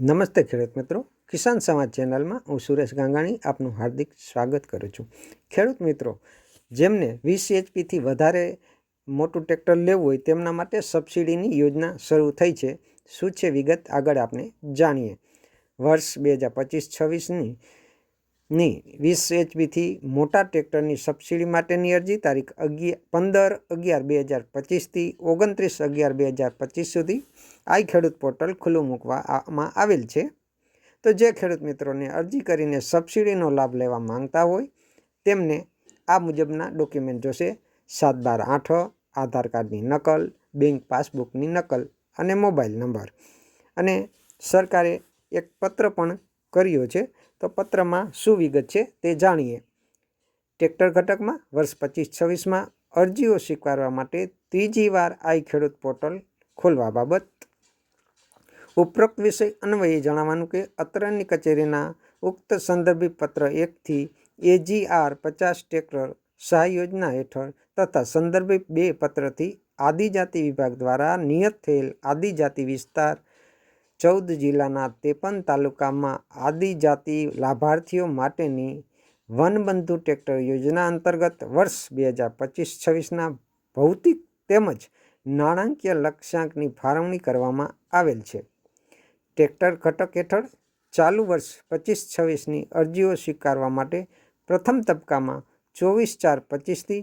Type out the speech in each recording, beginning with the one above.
નમસ્તે ખેડૂત મિત્રો. કિસાન સમાજ ચેનલમાં હું સુરેશ ગાંગાણી આપનું હાર્દિક સ્વાગત કરું છું. ખેડૂત મિત્રો, જેમને વીસ એચપીથી વધારે મોટું ટ્રેક્ટર લેવું હોય તેમના માટે સબસિડીની યોજના શરૂ થઈ છે. શું છે વિગત? આગળ આપણે જાણીએ. વર્ષ બે હજાર પચીસ છવ્વીસની ની વીસ એચપીથી મોટા ટ્રેક્ટરની સબસિડી માટેની અરજી તારીખ અગિયાર પંદર અગિયાર બે હજાર પચીસથી ઓગણત્રીસ અગિયાર બે હજાર પચીસ સુધી આઈ ખેડૂત પોર્ટલ ખુલ્લું મૂકવામાં આવેલ છે. તો જે ખેડૂત મિત્રોને અરજી કરીને સબસિડીનો લાભ લેવા માંગતા હોય, તેમને આ મુજબના ડોક્યુમેન્ટ જોશે. સાત બાર આઠ, આધાર કાર્ડની નકલ, બેંક પાસબુકની નકલ અને મોબાઈલ નંબર. અને સરકારે એક પત્ર પણ કર્યો છે, તો પત્રમાં શું વિગત છે તે જાણીએ. ટ્રેક્ટર ઘટકમાં વર્ષ પચીસ છવ્વીસમાં અરજીઓ સ્વીકારવા માટે ત્રીજી વાર આઈ ખેડૂત પોર્ટલ ખોલવા બાબત. ઉપરોક્ત વિષય અન્વયે જણાવવાનું કે અત્રની કચેરીના ઉક્ત સંદર્ભી પત્ર એકથી એજીઆર પચાસ ટ્રેક્ટર સહાય યોજના હેઠળ તથા સંદર્ભિત બે પત્રથી આદિજાતિ વિભાગ દ્વારા નિયત થયેલ આદિજાતિ વિસ્તાર ચૌદ જિલ્લાના ત્રેપન તાલુકામાં આદિજાતિ લાભાર્થીઓ માટેની વનબંધુ ટ્રેક્ટર યોજના અંતર્ગત વર્ષ બે હજાર પચીસ છવ્વીસના ભૌતિક તેમજ નાણાકીય લક્ષ્યાંકની ફાળવણી કરવામાં આવેલ છે. ટ્રેક્ટર ઘટક હેઠળ ચાલુ વર્ષ પચીસ છવ્વીસની અરજીઓ સ્વીકારવા માટે પ્રથમ તબક્કામાં ચોવીસ ચાર પચીસથી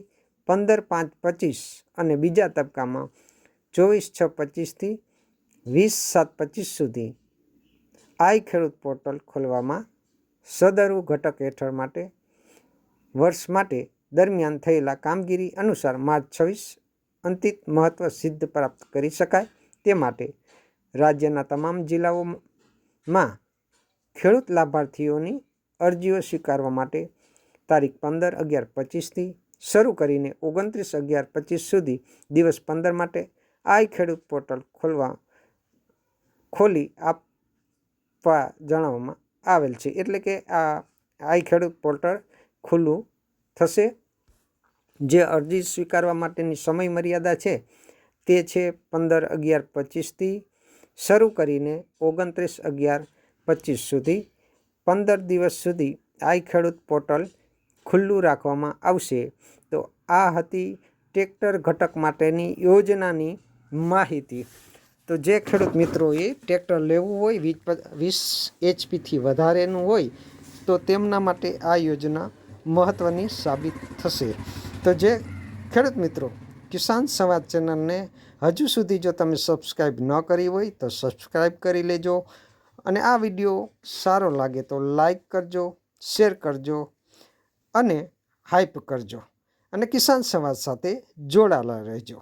પંદર પાંચ પચીસ અને બીજા તબક્કામાં ચોવીસ છ પચીસથી વીસ સાત પચીસ સુધી આઈ ખેડૂત પોર્ટલ ખોલવામાં સદરુ ઘટક હેઠળ માટે, વર્ષ માટે દરમિયાન થયેલા કામગીરી અનુસાર માર્ચ છવ્વીસ અંતિત મહત્ત્વ સિદ્ધ પ્રાપ્ત કરી શકાય તે માટે રાજ્યના તમામ જિલ્લાઓમાં ખેડૂત લાભાર્થીઓની અરજીઓ સ્વીકારવા માટે તારીખ પંદર અગિયાર પચીસથી શરૂ કરીને ઓગણત્રીસ અગિયાર પચીસ સુધી દિવસ પંદર માટે આઈ ખેડૂત પોર્ટલ ખોલવા ખોલી આપવા જણાવવામાં આવેલ છે. એટલે કે આ આઈ ખેડૂત પોર્ટલ ખુલ્લું થશે. જે અરજી સ્વીકારવા માટેની સમય મર્યાદા છે તે છે પંદર અગિયાર પચીસથી શરૂ કરીને ઓગણત્રીસ અગિયાર પચીસ સુધી. પંદર દિવસ સુધી આઈ ખેડૂત પોર્ટલ ખુલ્લું રાખવામાં આવશે. તો આ હતી ટ્રેક્ટર ઘટક માટેની યોજનાની માહિતી. તો જે ખેડૂત મિત્રોએ ટ્રેક્ટર લેવું હોય, વીસ વીસ એચપીથી વધારેનું હોય, તો તેમના માટે આ યોજના મહત્ત્વની સાબિત થશે. તો જે ખેડૂત મિત્રો, કિસાન સંવાદ ચેનલને હજુ સુધી જો તમે સબસ્ક્રાઈબ ન કરી હોય, તો સબસ્ક્રાઈબ કરી લેજો અને આ વીડિયો સારો લાગે તો લાઈક કરજો, શેર કરજો અને હાઈપ કરજો અને કિસાન સંવાદ સાથે જોડાયેલા રહેજો.